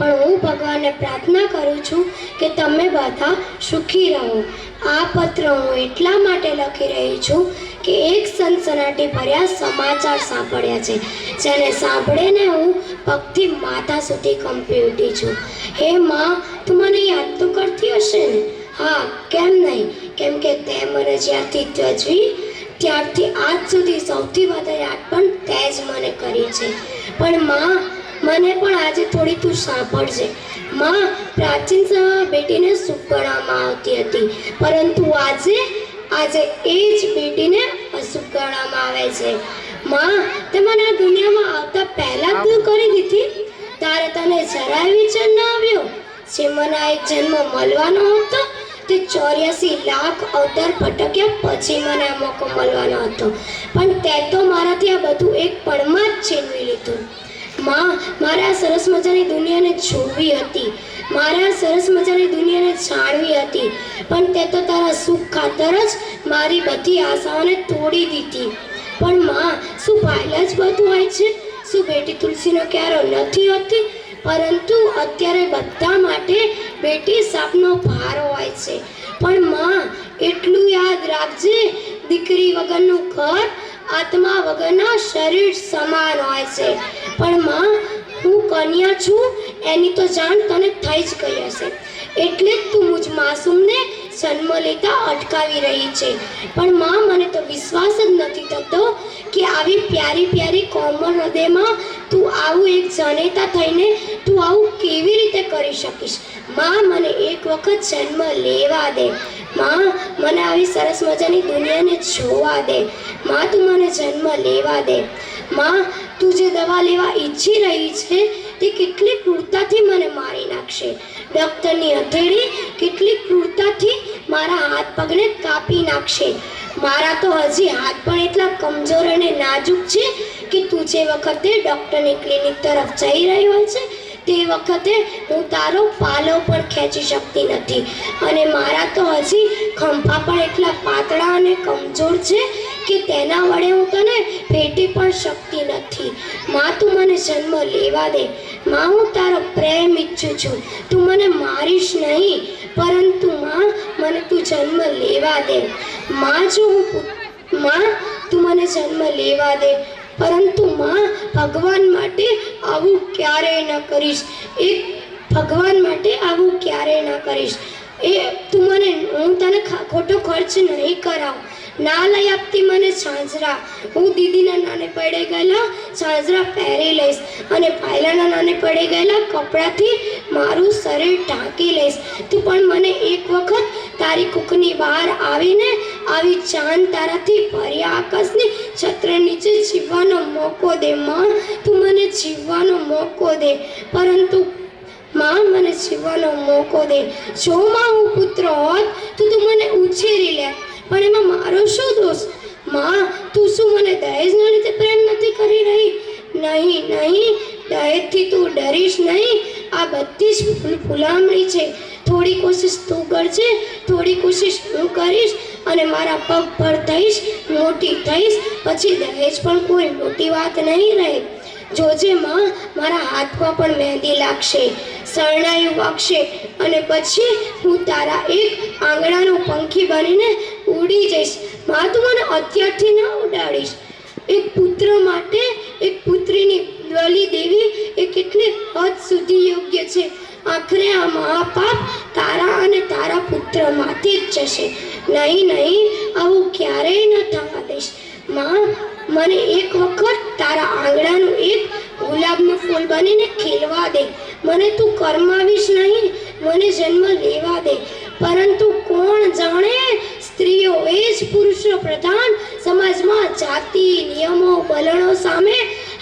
પણ હું ભગવાનને પ્રાર્થના કરું છું કે તમે બધા સુખી રહો. આ પત્ર હું એટલા માટે લખી રહી છું કે એક સનસનાટી ભર્યા સમાચાર સાંભળ્યા છે, જેને સાંભળીને હું પગથી માથા સુધી કંપી ઉઠી છું. હે માં, તું મને યાદ તો કરતી હશે ને? હા, કેમ નહીં? કેમ કે તે મને જ્યારથી ત્યજવી ત્યારથી આજ સુધી સૌથી વધારે યાદ પણ તે જ મને કરી છે. પણ માં મને પણ આજે થોડી તું સાંભળજે. માં, પ્રાચીન સમયમાં બેટીને સુખ ગણવામાં આવતી હતી. પરંતુ આજે આજે એ જ બેટીને અશુભ ગણવામાં આવે છે. માં તે મને આ દુનિયામાં આવતા પહેલા તું કરી દીધી? તારે તને જરાય વિચાર ન આવ્યો? જે મને એક જન્મ મળવાનો હતો, તે ચોર્યાસી લાખ અવતાર ભટક્યા પછી મને આ મોકો મળવાનો હતો. પણ તે તો મારાથી આ બધું એક પળમાં જ છીનવી લીધું. માં મારે આ સરસ મજાની દુનિયાને જોવી હતી. મારે આ સરસ મજાની દુનિયાને જાણવી હતી. પણ તે તો તારા સુખ ખાતર જ મારી બધી આશાઓને તોડી દીધી. પણ માં, શું પહેલાં જ બધું હોય છે? શું બેટી તુલસીનો ક્યારો નથી હોતી? પરંતુ અત્યારે બધા માટે બેટી સાપનો ભાર હોય છે. પણ માં, એટલું યાદ રાખજે, દીકરી વગરનું ઘર આત્મા વગરના શરીર સમાન હોય છે. પણ માં, હું કન્યા છું, એની તો જાણ તને થઈ જ ગઈ હશે. એટલે જ તું મુજ માસૂમને જન્મ લેતા અટકાવી રહી છે. પણ માં, મને તો વિશ્વાસ જ નથી થતો કે આવી પ્યારી પ્યારી કોમળ હૃદયમાં તું આવું એક જનેતા થઈને તું આવું કેવી રીતે કરી શકીશ? માં, મને એક વખત જન્મ લેવા દે. માં, મને આવી સરસ મજાની દુનિયાને જોવા દે. માં, તું મને જન્મ લેવા દે. માં, તું જે દવા લેવા ઈચ્છી રહી છે, તે કેટલી ક્રૂરતાથી મને મારી નાખશે? ડૉક્ટરની હથેળી કેટલી ક્રૂરતાથી મારા હાથ પગને કાપી નાખશે? મારા તો હજી હાથ પણ એટલા કમજોર અને નાજુક છે કે તું જે વખતે ડૉક્ટરની ક્લિનિક તરફ જઈ રહી હોય છે તે વખતે હું તારો પાલો પણ ખેંચી શકતી નથી. અને મારા તો હજી ખંભા પણ એટલા પાતળા અને કમજોર છે કે તેના વડે હું તને ભેટી પણ શકતી નથી. માં, તું મને જન્મ લેવા દે. માં, હું તારો પ્રેમ ઈચ્છું છું. તું મને મારીશ નહીં, પરંતુ માં, મને તું જન્મ લેવા દે. માં, જો હું માં, તું મને જન્મ લેવા દે પરંતુ માં ભગવાન માટે આવું ક્યારેય ન કરીશ. એક ભગવાન માટે આવું ક્યારેય ન કરીશ. એ તું મને, હું તને ખોટો ખર્ચ નહીં કરાવ. ના લઈ આપતી મને છાજરા હું દીદીના નાને પડે ગયેલા છાજરા પહેરી લઈશ અને પાયલાના નાને પડે ગયેલા કપડાથી મારું શરીર ઢાંકી લઈશ. તું પણ મને એક વખત તારી કૂકની બહાર આવીને આવી ચાંદ તારાથી ભર્યા આકાશને છત્ર નીચે જીવવાનો મોકો દે. માં, તું મને જીવવાનો મોકો દે. પરંતુ માં મને જીવવાનો મોકો દે. જો માં હું પુત્ર હોત, તો તું મને ઉછેરી લે. પણ એમાં મારો શું દોષ? માં, તું શું મને દહેજના રીતે પ્રેમ નથી કરી રહી? નહીં નહીં, દહેજથી તું ડરીશ નહીં. આ બધી જ ફૂલ- ફૂલામણી છે. થોડી કોશિશ તું કરજે, થોડી કોશિશ હું કરીશ. અને મારા પગ પર થઈશ મોટી થઈશ પછી દહેજ પણ કોઈ મોટી વાત નહીં રહે. જોજે માં, મારા હાથમાં પણ મહેંદી લાગશે, શરણાઈ વાગશે, અને પછી હું તારા એક આંગણાનો પંખી બનીને ઉડી જઈશ. માં તું મને અત્યારથી ન ઉડાડીશ. એક પુત્ર માટે એક પુત્રીની બલિ દેવી એ કેટલી હદ સુધી યોગ્ય છે? આખરે આ મહાપાપ તારા અને તારા પુત્રમાંથી જ જશે. નહીં નહીં, આવું ક્યારેય ન થવા દઈશ. માં, મને એક વખત તારા આંગણાનું એક ગુલાબનું ફૂલ બનીને ખીલવા દે. મને તું કરમાવીશ નહીં, મને જન્મ લેવા દે. પરંતુ કોણ જાણે સ્ત્રીઓ એ જ પુરુષો પ્રધાન સમાજમાં જાતિ, નિયમો, વલણો સામે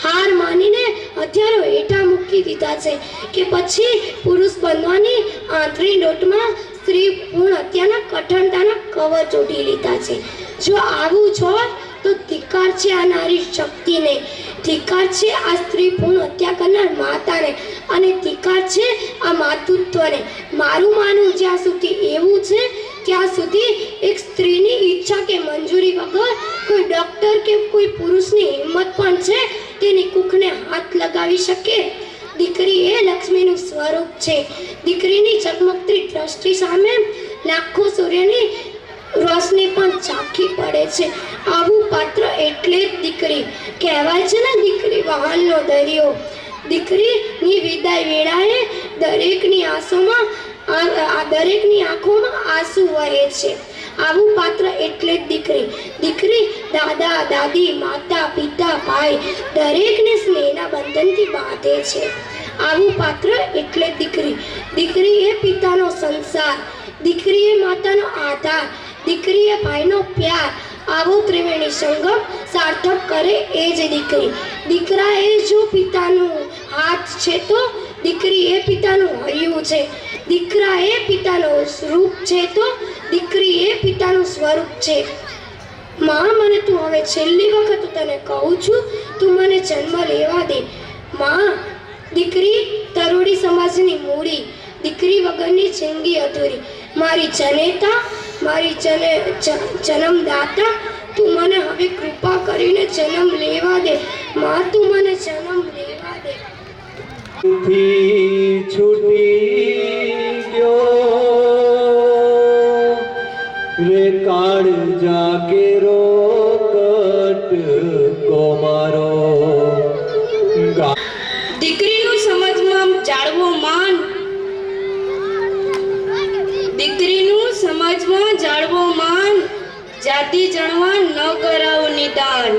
હાર માનીને હથિયારો હેઠા મૂકી દીધા છે કે પછી પુરુષ બનવાની આંતરી લોટમાં સ્ત્રી પૂર્ણ હત્યાના કઠણતાના કવર ચોટી લીધા છે. જો આવું છો તો ધિકાર છે આ નારી શક્તિને. ધિક્કાર છે આ સ્ત્રી પૂર્ણ હત્યા કરનાર માતાને અને ધિકાર છે આ માતૃત્વને. મારું માનવું જ્યાં સુધી એવું છે ત્યાં સુધી એક સ્ત્રીની ઈચ્છા કે મંજૂરી વગર કોઈ ડૉક્ટર કે કોઈ પુરુષની હિંમત પણ છે તેની કુખને હાથ લગાવી શકે? દીકરી એ લક્ષ્મીનું સ્વરૂપ છે. દીકરીની ચમકતી દ્રષ્ટિ સામે લાખો સૂર્યની રોશની પણ ઝાંખી પડે છે. આવું પાત્ર એટલે જ દીકરી કહેવાય છે ને દીકરી વહાલનો દરિયો. દીકરીની વિદાય વેળાએ દરેકની આંસુમાં આ દરેકની આંખોમાં આંસુ વહે છે. આવું પાત્ર એટલે જ દીકરી. દીકરી, દાદા, દાદી, માતા, પિતા, ભાઈ, દરેકને સ્નેહના બંધનથી બાંધે છે. આવું પાત્ર એટલે દીકરી. દીકરી એ પિતાનો સંસાર. દીકરી એ માતાનો આધાર. દીકરી એ ભાઈનો પ્યાર. આવો ત્રિવેણી સંગમ સાર્થક કરે એ જ દીકરી. દીકરા એ જો પિતાનું હાથ છે તો દીકરી એ પિતાનું હૈયું છે. દીકરા એ પિતાનો રૂપ છે તો દીકરી એ પિતાનું સ્વરૂપ છે. માં મને તું હવે છેલ્લી વખત તને કહું છું, તું મને જન્મ લેવા દે. માં, દીકરી તરોડી સમાજની મૂડી, દીકરી વગરની જિંદગી અધૂરી. મારી જનેતા, મારી જને જન્મદાતા, તું મને હવે કૃપા કરીને જન્મ લેવા દે. માં, તું મને જન્મ લેવા દે. છૂટી કાળ જાગેરો કટકો મારો. દીકરીનું સમજમાં જાળવો માન. દીકરીનું સમજમાં જાળવો માન. જાતિ જણવા ન કરાવો નિદાન.